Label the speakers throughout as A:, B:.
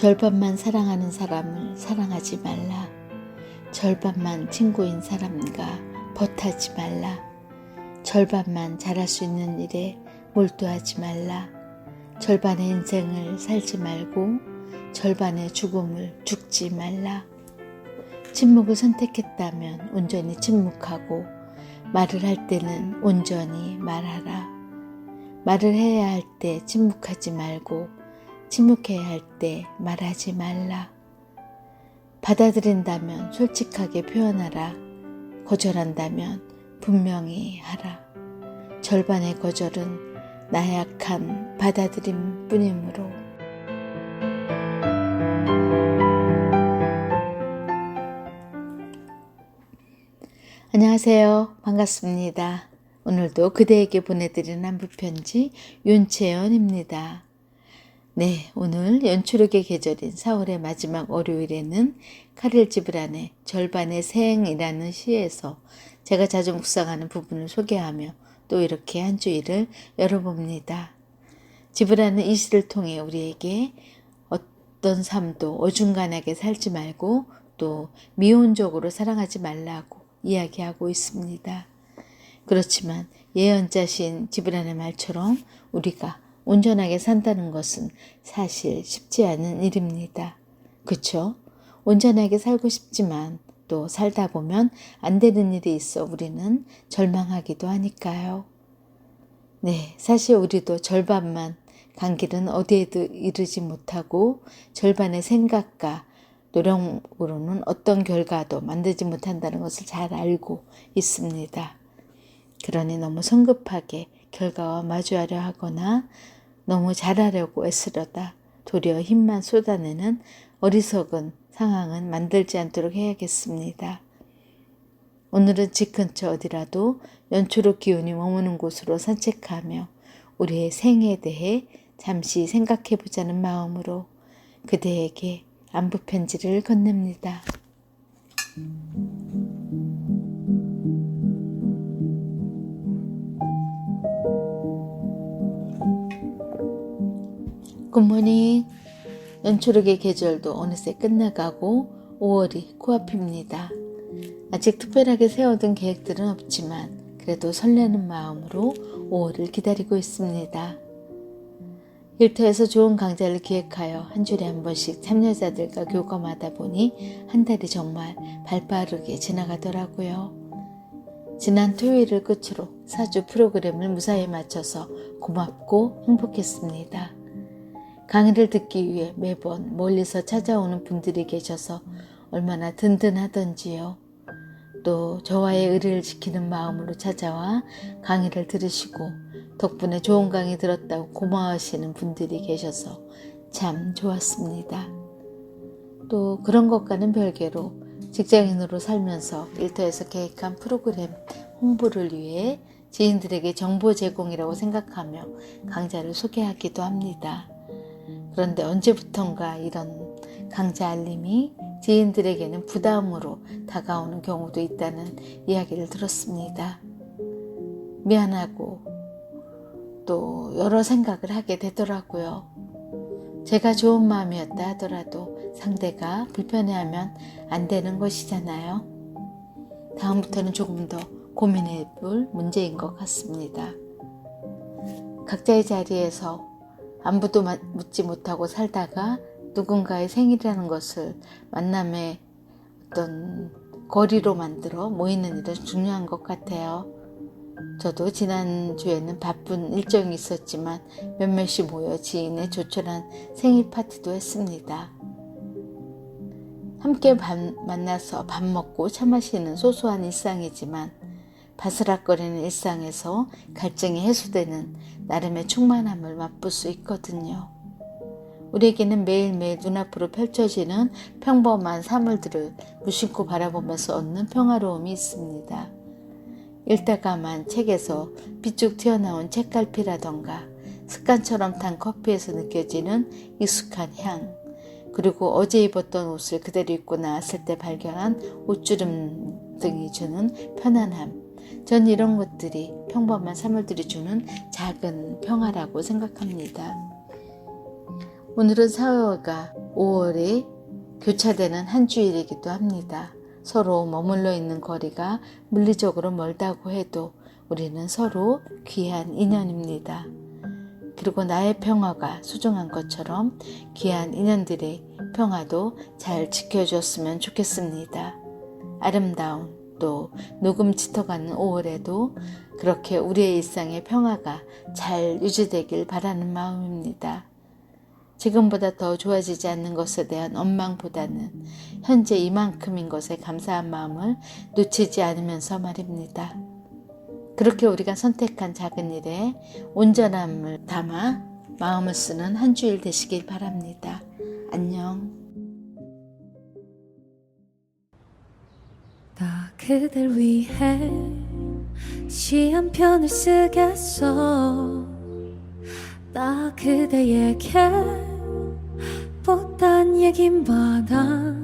A: 절반만 사랑하는 사람을 사랑하지 말라. 절반만 친구인 사람과 버타지 말라. 절반만 잘할 수 있는 일에 몰두하지 말라. 절반의 인생을 살지 말고 절반의 죽음을 죽지 말라. 침묵을 선택했다면 온전히 침묵하고 말을 할 때는 온전히 말하라. 말을 해야 할 때 침묵하지 말고 침묵해야 할 때 말하지 말라. 받아들인다면 솔직하게 표현하라. 거절한다면 분명히 하라. 절반의 거절은 나약한 받아들임 뿐이므로. 안녕하세요. 반갑습니다. 오늘도 그대에게 보내드리는 한부편지 윤채연입니다. 네, 오늘 연초록의 계절인 4월의 마지막 월요일에는 카릴 지브란의 절반의 생이라는 시에서 제가 자주 묵상하는 부분을 소개하며 또 이렇게 한 주일을 열어봅니다. 지브란은 이 시를 통해 우리에게 어떤 삶도 어중간하게 살지 말고 또 미온적으로 사랑하지 말라고 이야기하고 있습니다. 그렇지만 예언자신 지브란의 말처럼 우리가 온전하게 산다는 것은 사실 쉽지 않은 일입니다. 그쵸? 온전하게 살고 싶지만 또 살다 보면 안 되는 일이 있어 우리는 절망하기도 하니까요. 네, 사실 우리도 절반만 간 길은 어디에도 이르지 못하고 절반의 생각과 노력으로는 어떤 결과도 만들지 못한다는 것을 잘 알고 있습니다. 그러니 너무 성급하게 결과와 마주하려 하거나 너무 잘하려고 애쓰려다 도리어 힘만 쏟아내는 어리석은 상황은 만들지 않도록 해야겠습니다. 오늘은 집 근처 어디라도 연초록 기운이 머무는 곳으로 산책하며 우리의 생에 대해 잠시 생각해 보자는 마음으로 그대에게 안부 편지를 건넵니다. 굿모닝. 연초록의 계절도 어느새 끝나가고 5월이 코앞입니다. 아직 특별하게 세워둔 계획들은 없지만 그래도 설레는 마음으로 5월을 기다리고 있습니다. 일터에서 좋은 강좌를 기획하여 한 주에 한 번씩 참여자들과 교감하다 보니 한 달이 정말 발 빠르게 지나가더라고요. 지난 토요일을 끝으로 사주 프로그램을 무사히 마쳐서 고맙고 행복했습니다. 강의를 듣기 위해 매번 멀리서 찾아오는 분들이 계셔서 얼마나 든든하던지요. 또 저와의 의리를 지키는 마음으로 찾아와 강의를 들으시고 덕분에 좋은 강의 들었다고 고마워하시는 분들이 계셔서 참 좋았습니다. 또 그런 것과는 별개로 직장인으로 살면서 일터에서 계획한 프로그램 홍보를 위해 지인들에게 정보 제공이라고 생각하며 강좌를 소개하기도 합니다. 그런데 언제부턴가 이런 강좌 알림이 지인들에게는 부담으로 다가오는 경우도 있다는 이야기를 들었습니다. 미안하고 또 여러 생각을 하게 되더라고요. 제가 좋은 마음이었다 하더라도 상대가 불편해하면 안 되는 것이잖아요. 다음부터는 조금 더 고민해 볼 문제인 것 같습니다. 각자의 자리에서 안부도 묻지 못하고 살다가 누군가의 생일이라는 것을 만남의 어떤 거리로 만들어 모이는 일은 중요한 것 같아요. 저도 지난주에는 바쁜 일정이 있었지만 몇몇이 모여 지인의 조촐한 생일 파티도 했습니다. 함께 밥, 만나서 밥 먹고 차 마시는 소소한 일상이지만 바스락거리는 일상에서 갈증이 해소되는 나름의 충만함을 맛볼 수 있거든요. 우리에게는 매일매일 눈앞으로 펼쳐지는 평범한 사물들을 무심코 바라보면서 얻는 평화로움이 있습니다. 읽다가만 책에서 삐쭉 튀어나온 책갈피라던가 습관처럼 탄 커피에서 느껴지는 익숙한 향, 그리고 어제 입었던 옷을 그대로 입고 나왔을 때 발견한 옷주름 등이 주는 편안함, 전 이런 것들이 평범한 사물들이 주는 작은 평화라고 생각합니다. 오늘은 4월과 5월이 교차되는 한 주일이기도 합니다. 서로 머물러 있는 거리가 물리적으로 멀다고 해도 우리는 서로 귀한 인연입니다. 그리고 나의 평화가 소중한 것처럼 귀한 인연들의 평화도 잘 지켜줬으면 좋겠습니다. 아름다운 또 녹음 짙어가는 5월에도 그렇게 우리의 일상의 평화가 잘 유지되길 바라는 마음입니다. 지금보다 더 좋아지지 않는 것에 대한 원망보다는 현재 이만큼인 것에 감사한 마음을 놓치지 않으면서 말입니다. 그렇게 우리가 선택한 작은 일에 온전함을 담아 마음을 쓰는 한 주일 되시길 바랍니다. 안녕.
B: 그댈 위해 시 한 편을 쓰겠어. 나 그대에게 못한 많아.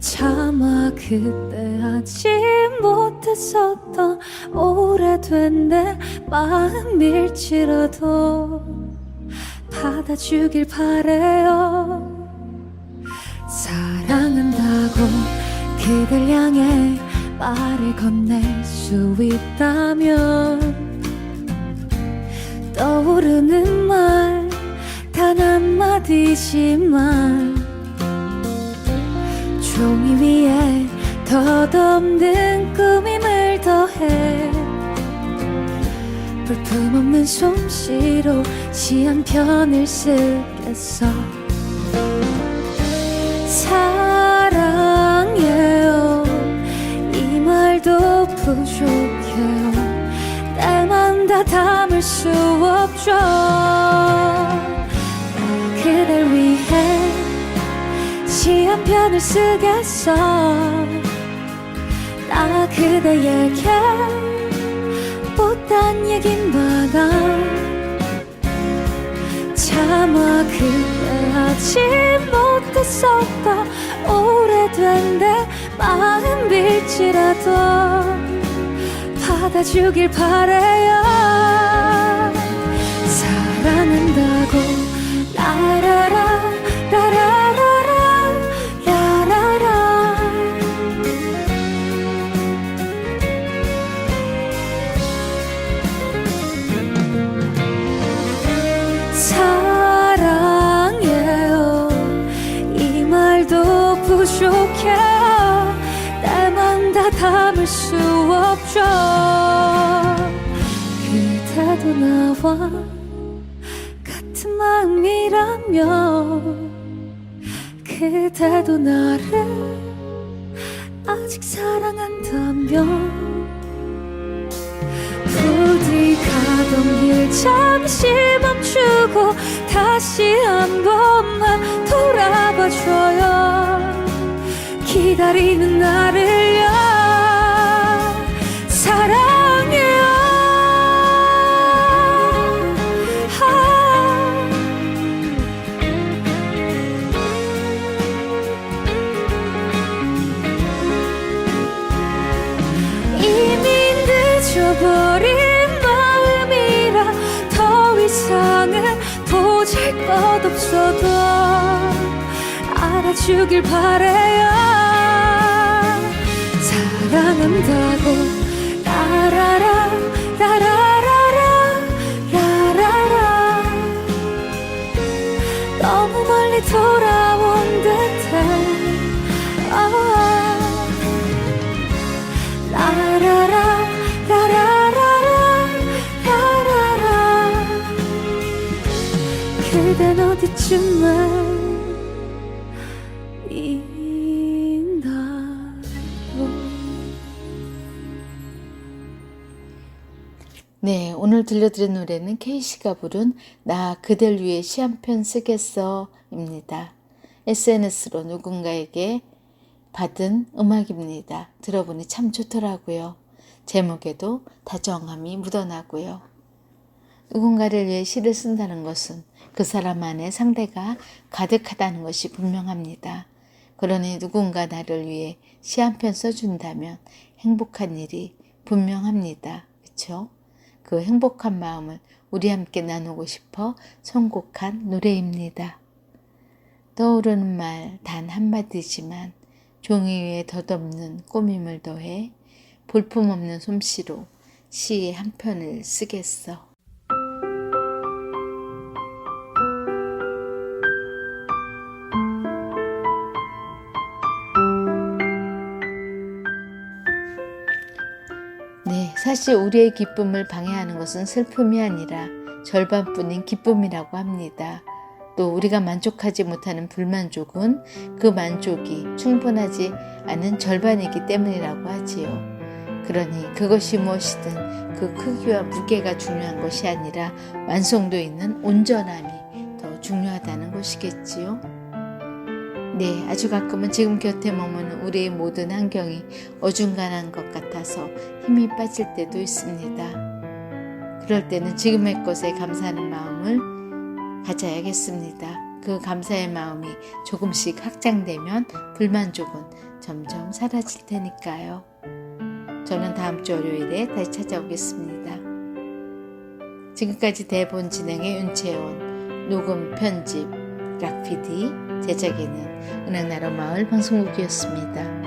B: 차마 그때 하지 못했었던 오래된 내 마음일지라도 받아주길 바래요. 사랑한다고 그댈 향해 말을 건넬 수 있다면 떠오르는 말 단 한마디지만 종이 위에 덧없는 꾸밈을 더해 볼품없는 솜씨로 시 한 편을 쓰겠어 담을 수 없죠. 나 그댈 위해 시 한 편을 쓰겠어. 나 그대에게 못한 얘긴 많아 차마 그때 하지 못했었다. 오래된 내 마음 빌지라도 받아주길 바래요 말도 부족해요 날만 다 담을 수 없죠. 그대도 나와 같은 마음이라면 그대도 나를 아직 사랑한다면 부디 가던 길 잠시 멈추고 다시 한 번만 돌아봐줘요 기다리는 나를요 사랑해요 아. 이미 늦어버린 마음이라 더 이상은 보잘 것 없어도 알아주길 바래요 사랑한다고. 라라라 라라라라 라라라. 너무 멀리 돌아온 듯해. 아. 라라라 라라라라 라라라. 그댄 어디쯤에 있
A: 네, 오늘 들려드린 노래는 케이씨가 부른 나 그댈 위해 시 한 편 쓰겠어 입니다. SNS로 누군가에게 받은 음악입니다. 들어보니 참 좋더라고요. 제목에도 다정함이 묻어나고요. 누군가를 위해 시를 쓴다는 것은 그 사람 안에 상대가 가득하다는 것이 분명합니다. 그러니 누군가 나를 위해 시 한 편 써준다면 행복한 일이 분명합니다. 그렇죠? 그 행복한 마음을 우리 함께 나누고 싶어 선곡한 노래입니다. 떠오르는 말 단 한마디지만 종이 위에 덧없는 꾸밈을 더해 볼품없는 솜씨로 시의 한 편을 쓰겠어. 사실 우리의 기쁨을 방해하는 것은 슬픔이 아니라 절반뿐인 기쁨이라고 합니다. 또 우리가 만족하지 못하는 불만족은 그 만족이 충분하지 않은 절반이기 때문이라고 하지요. 그러니 그것이 무엇이든 그 크기와 무게가 중요한 것이 아니라 완성도 있는 온전함이 더 중요하다는 것이겠지요. 네, 아주 가끔은 지금 곁에 머무는 우리의 모든 환경이 어중간한 것 같아서 힘이 빠질 때도 있습니다. 그럴 때는 지금의 것에 감사하는 마음을 가져야겠습니다. 그 감사의 마음이 조금씩 확장되면 불만족은 점점 사라질 테니까요. 저는 다음 주 월요일에 다시 찾아오겠습니다. 지금까지 대본 진행의 윤채원, 녹음 편집 락피디, 제작에는 은행나루 마을 방송국이었습니다.